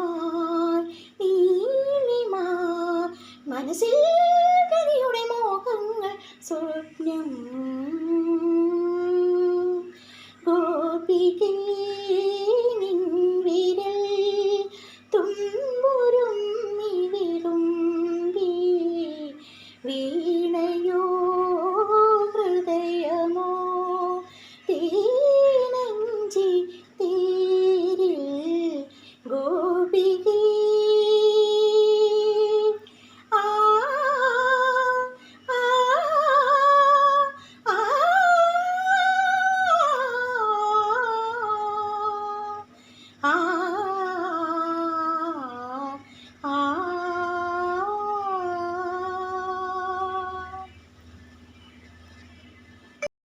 നീലിമാർ നീലിമാർ. മനസ്സിൽ കരിയുടെ മോഹങ്ങൾ സ്വപ്നം ഗോപികേ നിൻവിരൽ തുമ്പുരും വിരുമ്പി വീ